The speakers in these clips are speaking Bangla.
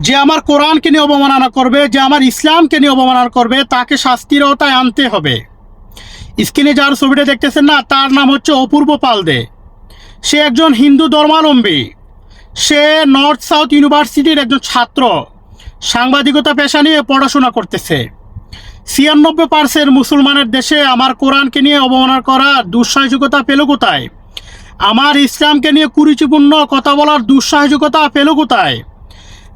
যে আমার কোরআনকে নিয়ে অবমাননা করবে, যে আমার ইসলামকে নিয়ে অবমাননা করবে, তাকে শাস্তির আওতায় আনতে হবে। স্ক্রিনে যার ছবিটা দেখতেছেন না, তার নাম হচ্ছে অপূর্ব পালদে। সে একজন হিন্দু ধর্মাবলম্বী। সে নর্থ সাউথ ইউনিভার্সিটির একজন ছাত্র। সাংবাদিকতা পেশা নিয়ে পড়াশোনা করতেছে। ছিয়ানব্বই পার্সেন্ট মুসলমানের দেশে আমার কোরআনকে নিয়ে অবমাননা করা দুঃসাহসিকতা পেল কোথায়? আমার ইসলামকে নিয়ে কুরুচিপূর্ণ কথা বলার দুঃসাহসিকতা পেল কোথায়?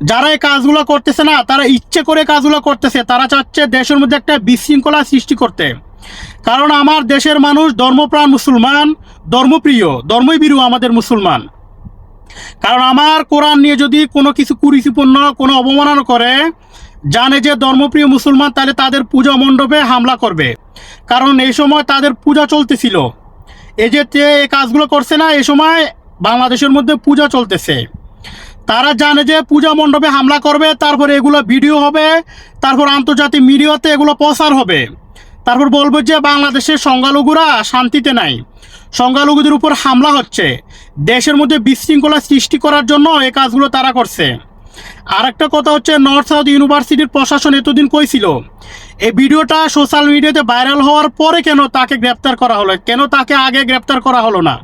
যারা এই কাজগুলো করতেছে না, তারা ইচ্ছে করে কাজগুলো করতেছে। তারা চাচ্ছে দেশের মধ্যে একটা বিশৃঙ্খলা সৃষ্টি করতে। কারণ আমার দেশের মানুষ ধর্মপ্রাণ মুসলমান, ধর্মপ্রিয় ধর্মবিরু আমাদের মুসলমান। কারণ আমার কোরআন নিয়ে যদি কোনো কিছু কুরুচিপূর্ণ, কোনো অবমাননা করে, জানে যে ধর্মপ্রিয় মুসলমান, তাহলে তাদের পূজা মণ্ডপে হামলা করবে। কারণ এই সময় তাদের পূজা চলতেছিল। এই যে কাজগুলো করছে না, এই সময় বাংলাদেশের মধ্যে পূজা চলতেছে। তারা জানে যে পূজা মণ্ডপে হামলা করবে, তারপর এগুলো ভিডিও হবে, তারপর আন্তর্জাতিক মিডিয়াতে এগুলো প্রচার হবে। তারপর বলব যে বাংলাদেশের সংখ্যালঘুরা শান্তিতে নাই। সংখ্যালঘুদের উপর হামলা হচ্ছে। দেশের মধ্যে বিশৃঙ্খলা সৃষ্টি করার জন্য এই কাজগুলো তারা করছে। আর একটা কথা হচ্ছে, নর্থ সাউথ ইউনিভার্সিটির প্রশাসন এতদিন কইছিল, এই ভিডিওটা সোশ্যাল মিডিয়াতে ভাইরাল হওয়ার পরে কেন তাকে গ্রেপ্তার করা হলো? কেন তাকে আগে গ্রেপ্তার করা হলো না?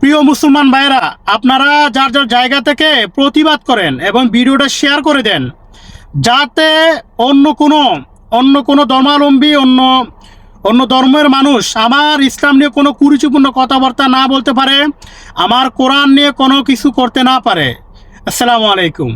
প্রিয় মুসলমান ভাইরা আপনারা যার যার জায়গা থেকে প্রতিবাদ করেন এবং ভিডিওটা শেয়ার করে দেন, যাতে অন্য কোনো অন্য কোনো ধর্মাবলম্বী, অন্য অন্য ধর্মের মানুষ আমার ইসলাম নিয়ে কোনো কুরুচিপূর্ণ কথাবার্তা না বলতে পারে, আমার কোরআন নিয়ে কোনো কিছু করতে না পারে। আসসালামু আলাইকুম।